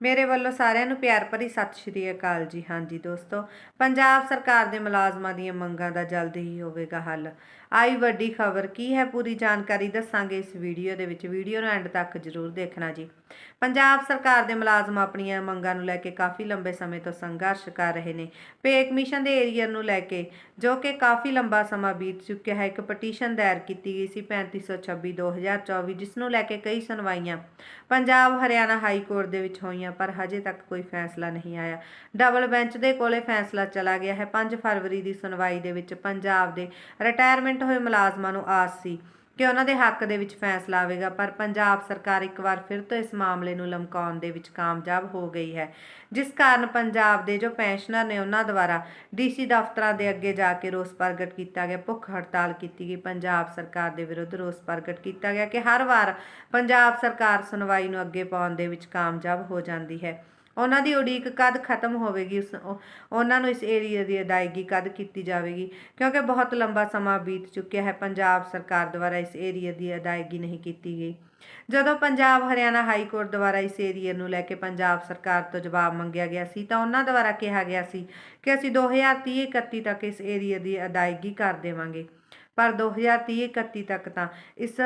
ਮੇਰੇ ਵੱਲੋਂ ਸਾਰਿਆਂ ਨੂੰ ਪਿਆਰ ਭਰੀ ਸਤਿ ਸ਼੍ਰੀ ਅਕਾਲ ਜੀ। ਹਾਂਜੀ ਦੋਸਤੋ, ਪੰਜਾਬ ਸਰਕਾਰ ਦੇ ਮੁਲਾਜ਼ਮਾਂ ਦੀਆਂ ਮੰਗਾਂ ਦਾ ਜਲਦ ਹੀ ਹੋਵੇਗਾ ਹੱਲ। ਆਈ ਵੱਡੀ ਖਬਰ ਕੀ ਹੈ ਪੂਰੀ ਜਾਣਕਾਰੀ ਦੱਸਾਂਗੇ ਇਸ ਵੀਡੀਓ ਦੇ ਵਿੱਚ। ਵੀਡੀਓ ਨੂੰ ਐਂਡ ਤੱਕ ਜ਼ਰੂਰ ਦੇਖਣਾ ਜੀ। ਪੰਜਾਬ ਸਰਕਾਰ ਦੇ ਮੁਲਾਜ਼ਮ ਆਪਣੀਆਂ ਮੰਗਾਂ ਨੂੰ ਲੈ ਕੇ ਕਾਫੀ ਲੰਬੇ ਸਮੇਂ ਤੋਂ ਸੰਘਰਸ਼ ਕਰ ਰਹੇ ਨੇ। ਪੇ ਕਮਿਸ਼ਨ ਦੇ ਏਰੀਆ ਨੂੰ ਲੈ ਕੇ ਜੋ ਕਿ ਕਾਫੀ ਲੰਬਾ ਸਮਾਂ ਬੀਤ ਚੁੱਕਿਆ ਹੈ, ਇੱਕ ਪਟੀਸ਼ਨ ਦਾਇਰ ਕੀਤੀ ਗਈ ਸੀ 3526 2024 ਜਿਸ ਨੂੰ ਲੈ ਕੇ ਕਈ ਸੁਣਵਾਈਆਂ ਪੰਜਾਬ, ਹਰਿਆਣਾ ਹਾਈ ਕੋਰਟ ਦੇ ਵਿੱਚ ਹੋਈਆਂ ਪਰ ਹਜੇ ਤੱਕ ਕੋਈ ਫੈਸਲਾ ਨਹੀਂ ਆਇਆ। ਡਬਲ ਬੈਂਚ ਦੇ ਕੋਲੇ ਫੈਸਲਾ ਚਲਾ ਗਿਆ ਹੈ। 5 ਫਰਵਰੀ ਦੀ ਸੁਣਵਾਈ ਦੇ ਵਿੱਚ ਪੰਜਾਬ ਦੇ ਰਿਟਾਇਰਮੈਂਟ ਹੋਏ ਮੁਲਾਜ਼ਮਾਂ ਨੂੰ ਆਸ ਸੀ। ਕਿ ਉਹਨਾਂ ਦੇ ਹੱਕ ਦੇ ਵਿੱਚ ਫੈਸਲਾ ਆਵੇਗਾ, ਪਰ ਪੰਜਾਬ ਸਰਕਾਰ ਇੱਕ ਵਾਰ ਫਿਰ ਤੋਂ ਇਸ ਮਾਮਲੇ ਨੂੰ ਲਮਕਾਉਣ ਦੇ ਵਿੱਚ ਕਾਮਯਾਬ ਹੋ ਗਈ ਹੈ। ਜਿਸ ਕਾਰਨ ਪੰਜਾਬ ਦੇ ਜੋ ਪੈਨਸ਼ਨਰ ਨੇ ਉਹਨਾਂ ਦੁਆਰਾ ਡੀਸੀ ਦਫ਼ਤਰਾਂ ਦੇ ਅੱਗੇ ਜਾ ਕੇ ਰੋਸ ਪ੍ਰਗਟ ਕੀਤਾ ਗਿਆ, ਭੁੱਖ ਹੜਤਾਲ ਕੀਤੀ ਗਈ, ਪੰਜਾਬ ਸਰਕਾਰ ਦੇ ਵਿਰੁੱਧ ਰੋਸ ਪ੍ਰਗਟ ਕੀਤਾ ਗਿਆ ਕਿ ਹਰ ਵਾਰ ਪੰਜਾਬ ਸਰਕਾਰ ਸੁਣਵਾਈ ਨੂੰ ਅੱਗੇ ਪਾਉਣ ਦੇ ਵਿੱਚ ਕਾਮਯਾਬ ਹੋ ਜਾਂਦੀ ਹੈ। ਉਹਨਾਂ ਦੀ ਉਡੀਕ ਕਦ ਖਤਮ ਹੋਵੇਗੀ, ਉਸ ਉਹਨਾਂ ਨੂੰ ਇਸ ਏਰੀਆ ਦੀ ਅਦਾਇਗੀ ਕਦ ਕੀਤੀ ਜਾਵੇਗੀ? ਕਿਉਂਕਿ ਬਹੁਤ ਲੰਬਾ ਸਮਾਂ ਬੀਤ ਚੁੱਕਿਆ ਹੈ, ਪੰਜਾਬ ਸਰਕਾਰ ਦੁਆਰਾ ਇਸ ਏਰੀਆ ਦੀ ਅਦਾਇਗੀ ਨਹੀਂ ਕੀਤੀ ਗਈ। ਜਦੋਂ ਪੰਜਾਬ ਹਰਿਆਣਾ ਹਾਈ ਕੋਰਟ ਦੁਆਰਾ ਇਸ ਏਰੀਆ ਨੂੰ ਲੈ ਕੇ ਪੰਜਾਬ ਸਰਕਾਰ ਤੋਂ ਜਵਾਬ ਮੰਗਿਆ ਗਿਆ ਸੀ, ਤਾਂ ਉਹਨਾਂ ਦੁਆਰਾ ਕਿਹਾ ਗਿਆ ਸੀ ਕਿ ਅਸੀਂ 2030 31 ਤੱਕ ਇਸ ਏਰੀਆ ਦੀ ਅਦਾਇਗੀ ਕਰ ਦੇਵਾਂਗੇ। ਪਰ 2030 31 ਤੱਕ ਤਾਂ ਇਸ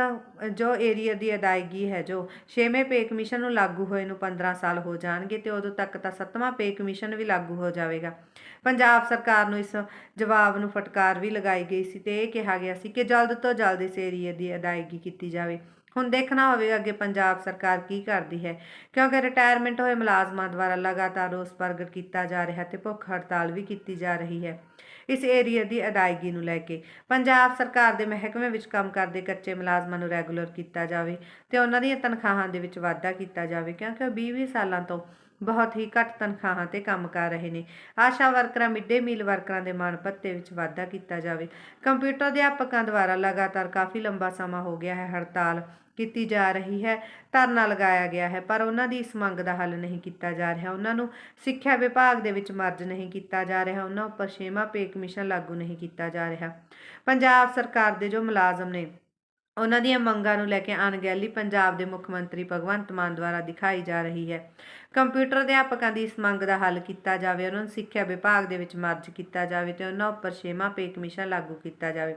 ਜੋ ਏਰੀਆ ਦੀ ਅਦਾਇਗੀ ਹੈ, ਜੋ ਛੇਵੇਂ ਪੇ ਕਮਿਸ਼ਨ ਨੂੰ ਲਾਗੂ ਹੋਏ ਨੂੰ 15 ਸਾਲ ਹੋ ਜਾਣਗੇ ਤੇ ਉਦੋਂ ਤੱਕ ਤਾਂ ਸੱਤਵਾਂ ਪੇ ਕਮਿਸ਼ਨ ਵੀ ਲਾਗੂ ਹੋ ਜਾਵੇਗਾ। ਪੰਜਾਬ ਸਰਕਾਰ ਨੂੰ ਇਸ ਜਵਾਬ ਨੂੰ ਫਟਕਾਰ ਵੀ ਲਗਾਈ ਗਈ ਸੀ ਤੇ ਇਹ ਕਿਹਾ ਗਿਆ ਸੀ ਕਿ ਜਲਦ ਤੋਂ ਜਲਦ ਇਸ ਏਰੀਆ ਦੀ ਅਦਾਇਗੀ ਕੀਤੀ ਜਾਵੇ। ਹੁਣ ਦੇਖਣਾ ਹੋਵੇਗਾ ਅੱਗੇ ਪੰਜਾਬ ਸਰਕਾਰ ਕੀ ਕਰਦੀ ਹੈ। ਕਿਉਂਕਿ ਰਿਟਾਇਰਮੈਂਟ ਹੋਏ ਮੁਲਾਜ਼ਮਾਂ ਦੁਆਰਾ ਲਗਾਤਾਰ ਰੋਸ ਪ੍ਰਗਟ ਕੀਤਾ ਜਾ ਰਿਹਾ ਤੇ ਭੁੱਖ ਹੜਤਾਲ ਵੀ ਕੀਤੀ ਜਾ ਰਹੀ ਹੈ। ਇਸ ਏਰੀਆ ਦੀ ਅਦਾਇਗੀ ਨੂੰ ਲੈ ਕੇ ਪੰਜਾਬ ਸਰਕਾਰ ਦੇ ਮਹਿਕਮੇ ਵਿੱਚ ਕੰਮ ਕਰਦੇ ਕੱਚੇ ਮੁਲਾਜ਼ਮਾਂ ਨੂੰ ਰੈਗੂਲਰ ਕੀਤਾ ਜਾਵੇ ਤੇ ਉਹਨਾਂ ਦੀਆਂ ਤਨਖਾਹਾਂ ਦੇ ਵਿੱਚ ਵਾਧਾ ਕੀਤਾ ਜਾਵੇ। ਕਿਉਂਕਿ ਉਹ 20-20 ਸਾਲਾਂ ਤੋਂ ਬਹੁਤ ਹੀ ਘੱਟ ਤਨਖਾਹਾਂ ਤੇ ਕੰਮ ਕਰ ਰਹੇ ਨੇ। ਆਸ਼ਾ ਵਰਕਰਾਂ, ਮਿੱਡੇ ਮੀਲ ਵਰਕਰਾਂ ਦੇ ਮਾਣ ਭੱਤੇ ਵਿੱਚ ਵਾਧਾ ਕੀਤਾ ਜਾਵੇ। ਕੰਪਿਊਟਰ ਅਧਿਆਪਕਾਂ ਦੁਆਰਾ ਲਗਾਤਾਰ ਕਾਫੀ ਲੰਬਾ ਸਮਾਂ ਹੋ ਗਿਆ ਹੈ, ਹੜਤਾਲ ਕੀਤੀ ਜਾ ਰਹੀ ਹੈ, ਧਰਨਾ ਲਗਾਇਆ ਗਿਆ ਹੈ, ਪਰ ਉਹਨਾਂ ਦੀ ਇਸ ਮੰਗ ਦਾ ਹੱਲ ਨਹੀਂ ਕੀਤਾ ਜਾ ਰਿਹਾ। ਉਹਨਾਂ ਨੂੰ ਸਿੱਖਿਆ ਵਿਭਾਗ ਦੇ ਵਿੱਚ ਮਰਜ ਨਹੀਂ ਕੀਤਾ ਜਾ ਰਿਹਾ। ਉਹਨਾਂ ਉੱਪਰ ਛੇਵਾਂ ਪੇ ਕਮਿਸ਼ਨ ਲਾਗੂ ਨਹੀਂ ਕੀਤਾ ਜਾ ਰਿਹਾ। ਪੰਜਾਬ ਸਰਕਾਰ ਦੇ ਜੋ ਮੁਲਾਜ਼ਮ ਨੇ ਉਹਨਾਂ ਦੀਆਂ ਮੰਗਾਂ ਨੂੰ ਲੈ ਕੇ ਅਣਗਹਿਲੀ ਪੰਜਾਬ ਦੇ ਮੁੱਖ ਮੰਤਰੀ ਭਗਵੰਤ ਮਾਨ ਦੁਆਰਾ ਦਿਖਾਈ ਜਾ ਰਹੀ ਹੈ। ਕੰਪਿਊਟਰ ਅਧਿਆਪਕਾਂ ਦੀ ਇਸ ਮੰਗ ਦਾ ਹੱਲ ਕੀਤਾ ਜਾਵੇ, ਉਹਨਾਂ ਨੂੰ ਸਿੱਖਿਆ ਵਿਭਾਗ ਦੇ ਵਿੱਚ ਮਰਜ ਕੀਤਾ ਜਾਵੇ ਤੇ ਉਹਨਾਂ ਉੱਪਰ ਛੇਵਾਂ ਪੇ ਕਮਿਸ਼ਨ ਲਾਗੂ ਕੀਤਾ ਜਾਵੇ,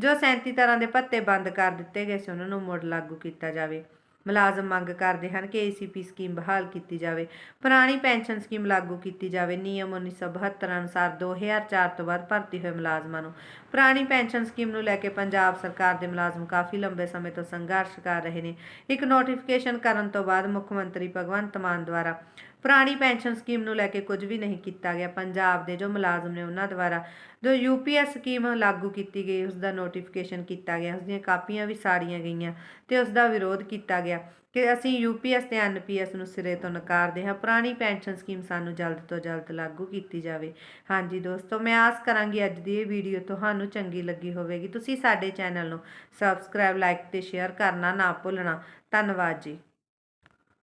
ਜੋ 37 ਤਰ੍ਹਾਂ ਦੇ ਭੱਤੇ ਬੰਦ ਕਰ ਦਿੱਤੇ ਗਏ ਸੀ, ਉਹਨਾਂ ਨੂੰ ਮੁੜ ਲਾਗੂ ਕੀਤਾ ਜਾਵੇ। ਮੁਲਾਜ਼ਮ ਮੰਗ ਕਰਦੇ ਹਨ ਕਿ ਏਸੀਪੀ ਸਕੀਮ ਬਹਾਲ ਕੀਤੀ ਜਾਵੇ। ਪੁਰਾਣੀ ਪੈਨਸ਼ਨ ਸਕੀਮ ਲਾਗੂ ਕੀਤੀ ਜਾਵੇ। ਨਿਯਮ 1972 ਅਨੁਸਾਰ 2004 ਤੋਂ ਬਾਅਦ ਭਰਤੀ ਹੋਏ ਮੁਲਾਜ਼ਮਾਂ ਨੂੰ। ਪੁਰਾਣੀ ਪੈਨਸ਼ਨ ਸਕੀਮ ਨੂੰ ਲੈ ਕੇ ਪੰਜਾਬ ਸਰਕਾਰ ਦੇ ਮੁਲਾਜ਼ਮ ਕਾਫੀ ਲੰਬੇ ਸਮੇਂ ਤੋਂ ਸੰਘਰਸ਼ ਕਰ ਰਹੇ ਨੇ। ਇੱਕ ਨੋਟੀਫਿਕੇਸ਼ਨ ਕਰਨ ਤੋਂ ਬਾਅਦ ਮੁੱਖ ਮੰਤਰੀ ਭਗਵੰਤ ਮਾਨ ਦੁਆਰਾ ਪੁਰਾਣੀ ਪੈਨਸ਼ਨ ਸਕੀਮ ਨੂੰ ਲੈ ਕੇ ਕੁਝ ਵੀ ਨਹੀਂ ਕੀਤਾ ਗਿਆ। ਪੰਜਾਬ ਦੇ ਜੋ ਮੁਲਾਜ਼ਮ ਨੇ ਉਹਨਾਂ ਦੁਆਰਾ ਜੋ ਯੂਪੀਐਸ ਸਕੀਮ ਲਾਗੂ ਕੀਤੀ ਗਈ ਉਸ ਦਾ ਨੋਟੀਫਿਕੇਸ਼ਨ ਕੀਤਾ ਗਿਆ ਉਸ ਦੀਆਂ ਕਾਪੀਆਂ ਵੀ ਸਾੜੀਆਂ ਗਈਆਂ ਤੇ ਉਸ ਦਾ ਵਿਰੋਧ ਕੀਤਾ ਗਿਆ ਕਿ ਅਸੀਂ ਯੂਪੀਐਸ ਤੇ ਐਨਪੀਐਸ ਨੂੰ ਸਿਰੇ ਤੋਂ ਨਕਾਰਦੇ ਹਾਂ। ਪੁਰਾਣੀ ਪੈਨਸ਼ਨ ਸਕੀਮ ਸਾਨੂੰ ਜਲਦ ਤੋਂ ਜਲਦ ਲਾਗੂ ਕੀਤੀ ਜਾਵੇ। ਹਾਂਜੀ ਦੋਸਤੋ, ਮੈਂ ਆਸ ਕਰਾਂਗੀ ਅੱਜ ਦੀ ਇਹ ਵੀਡੀਓ ਤੁਹਾਨੂੰ ਚੰਗੀ ਲੱਗੀ ਹੋਵੇਗੀ। ਤੁਸੀਂ ਸਾਡੇ ਚੈਨਲ ਨੂੰ ਸਬਸਕ੍ਰਾਈਬ ਲਾਈਕ ਤੇ ਸ਼ੇਅਰ ਕਰਨਾ ਨਾ ਭੁੱਲਣਾ। ਧੰਨਵਾਦ ਜੀ।